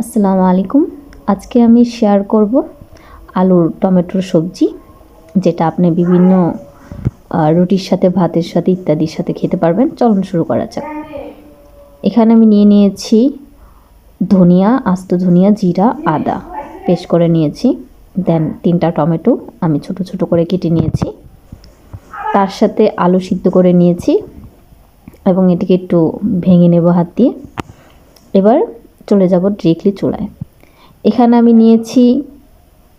আসসালামু আলাইকুম। আজকে আমি শেয়ার করব আলুর টমেটোর সবজি, যেটা আপনি বিভিন্ন রুটির সাথে, ভাতের সাথে, ইত্যাদির সাথে খেতে পারবেন। চলুন শুরু করা যাক। এখানে আমি নিয়ে নিয়েছি ধনিয়া, আস্ত ধনিয়া, জিরা, আদা। পেস্ট করে নিয়েছি। দেন তিনটা টমেটো আমি ছোট ছোট করে কেটে নিয়েছি। তার সাথে আলু সিদ্ধ করে নিয়েছি এবং এটিকে একটু ভেঙে নেব হাত দিয়ে। এবার চলে যাব ডিরেক্টলি চুলায়। এখানে আমি নিয়েছি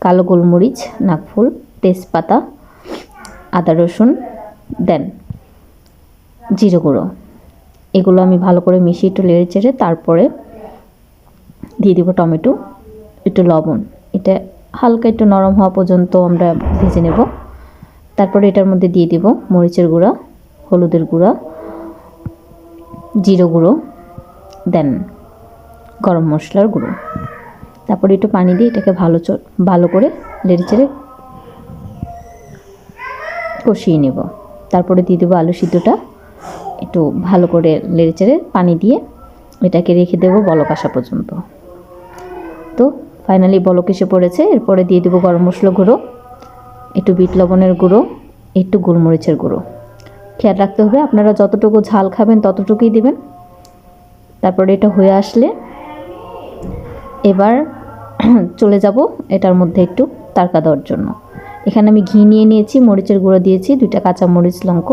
কালো গোলমরিচ নাকফুল তেজপাতা, আদা রসুন, দেন জিরে গুঁড়ো। এগুলো আমি ভালো করে মিশিয়ে একটু লেড়ে চেড়ে তারপরে দিয়ে দিব টমেটো, একটু লবণ। এটা হালকা একটু নরম হওয়া পর্যন্ত আমরা ভেজে নেব। তারপরে এটার মধ্যে দিয়ে দিব মরিচের গুঁড়া, হলুদের গুঁড়া, জিরে গুঁড়ো, দেন গরম মশলার গুঁড়ো। তারপরে একটু পানি দিয়ে এটাকে ভালো ভালো করে লেড়ে চেড়ে কষিয়ে নেব। তারপরে দিয়ে দেবো আলু সিদ্ধটা। একটু ভালো করে লেড়ে চেড়ে পানি দিয়ে এটাকে রেখে দেবো বলক আসা পর্যন্ত। তো ফাইনালি বলক এসে পড়েছে। এরপরে দিয়ে দেবো গরম মশলা গুঁড়ো, একটু বিট লবণের গুঁড়ো, একটু গোলমরিচের গুঁড়ো। খেয়াল রাখতে হবে আপনারা যতটুকু ঝাল খাবেন ততটুকুই দেবেন। তারপরে এটা হয়ে আসলে এবার চলে যাব এটার মধ্যে একটু তারকা দেওয়ার জন্য। এখানে আমি ঘি নিয়ে নিয়েছি, মরিচের গুঁড়ো দিয়েছি, দুইটা কাঁচা মরিচ, লঙ্ক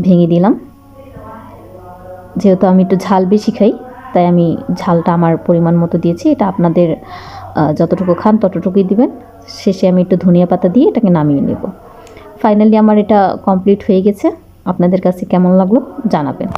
ভেঙে দিলাম। যেহেতু আমি একটু ঝাল বেশি খাই, তাই আমি ঝালটা আমার পরিমাণ মতো দিয়েছি। এটা আপনাদের যতটুকু খান ততটুকুই দিবেন। শেষে আমি একটু ধনিয়া পাতা দিয়ে এটাকে নামিয়ে নেব। ফাইনালি আমার এটা কমপ্লিট হয়ে গেছে। আপনাদের কাছে কেমন লাগল জানাবেন।